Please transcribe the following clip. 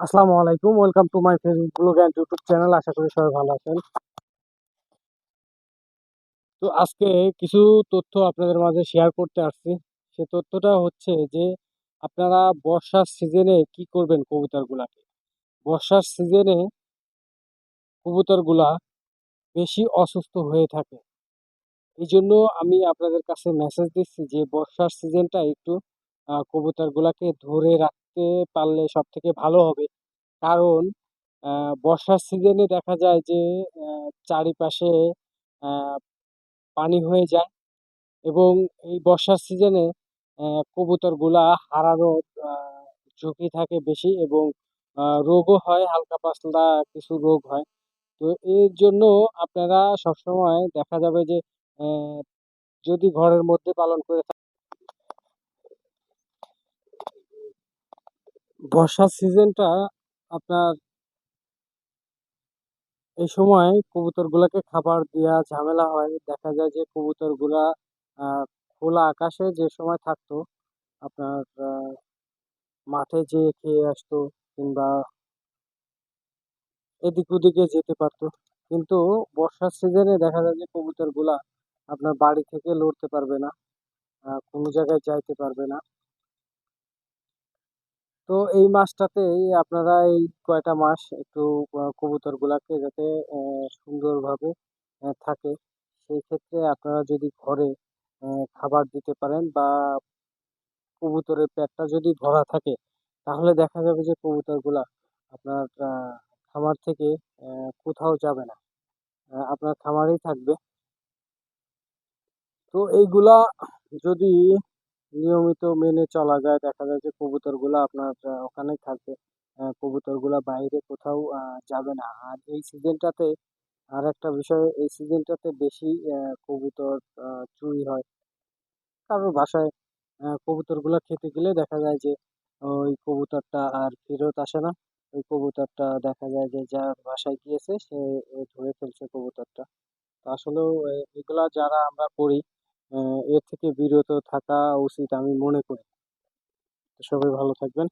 আসসালামু আলাইকুম, welcome to my Facebook blog and YouTube channel. আশা করি সবাই ভালো আছেন। তো আজকে কিছু তথ্য আপনাদের মাঝে শেয়ার করতে আসছি। সে তথ্যটা হচ্ছে যে, আপনারা বর্ষার সিজনে কি করবেন কবুতরগুলাকে? বর্ষার সিজনে কবুতরগুলা বেশি অসুস্থ হয়ে থাকে। এই জন্য আমি আপনাদের কাছে মেসেজ দিচ্ছি যে, বর্ষার সিজনটা একটু কবুতরগুলাকে ধরে রাখতে পারলে সব থেকে ভালো হবে। কারণ বর্ষার সিজনে দেখা যায় যে চারিপাশে পানি হয়ে যায় এবং এই বর্ষার সিজনে কবুতরগুলা হারানোর ঝুঁকি থাকে বেশি এবং রোগও হয়, হালকা পাতলা কিছু রোগ হয়। তো এর জন্য আপনারা সবসময় দেখা যাবে যে যদি ঘরের মধ্যে পালন করে বর্ষার সিজনটা আপনার এই সময় কবুতরগুলোকে খাবার দেওয়া ঝামেলা হয়। দেখা যায় যে কবুতরগুলা খোলা আকাশে যে সময় থাকতো, আপনার মাঠে যেয়ে খেয়ে আসতো কিংবা এদিক ওদিকে যেতে পারতো। কিন্তু বর্ষার সিজনে দেখা যায় যে কবুতরগুলা আপনার বাড়ি থেকে লড়তে পারবে না কোনো জায়গায় যাইতে পারবে না। তো এই মাসটাতেই আপনারা এই কয়টা মাস একটু কবুতরগুলাকে যাতে সুন্দরভাবে থাকে, সেই ক্ষেত্রে আপনারা যদি ঘরে খাবার দিতে পারেন বা কবুতরের পেটটা যদি ভরা থাকে, তাহলে দেখা যাবে যে কবুতরগুলা আপনার খামার থেকে কোথাও যাবে না। আপনার খামারেই থাকবে। তো এইগুলা যদি নিয়মিত মেনে চলা যায়। দেখা যায় যে কবুতরগুলা আপনার ওখানেই থাকবে কবুতরগুলা বাইরে কোথাও যাবে না। আর এই সিজনটাতে আর একটা বিষয়, এই সিজনটাতে বেশি কবুতর চুরি হয়। কারোর বাসায় কবুতরগুলা খেতে গেলে দেখা যায় যে ওই কবুতরটা আর ফেরত আসে না। ওই কবুতরটা দেখা যায় যে যার বাসায় গিয়েছে, সে ধরে ফেলছে কবুতরটা। আসলেও এগুলা যারা আমরা করি এর থেকে বিরত থাকা উচিত আমি মনে করি। সবাই ভালো থাকবেন।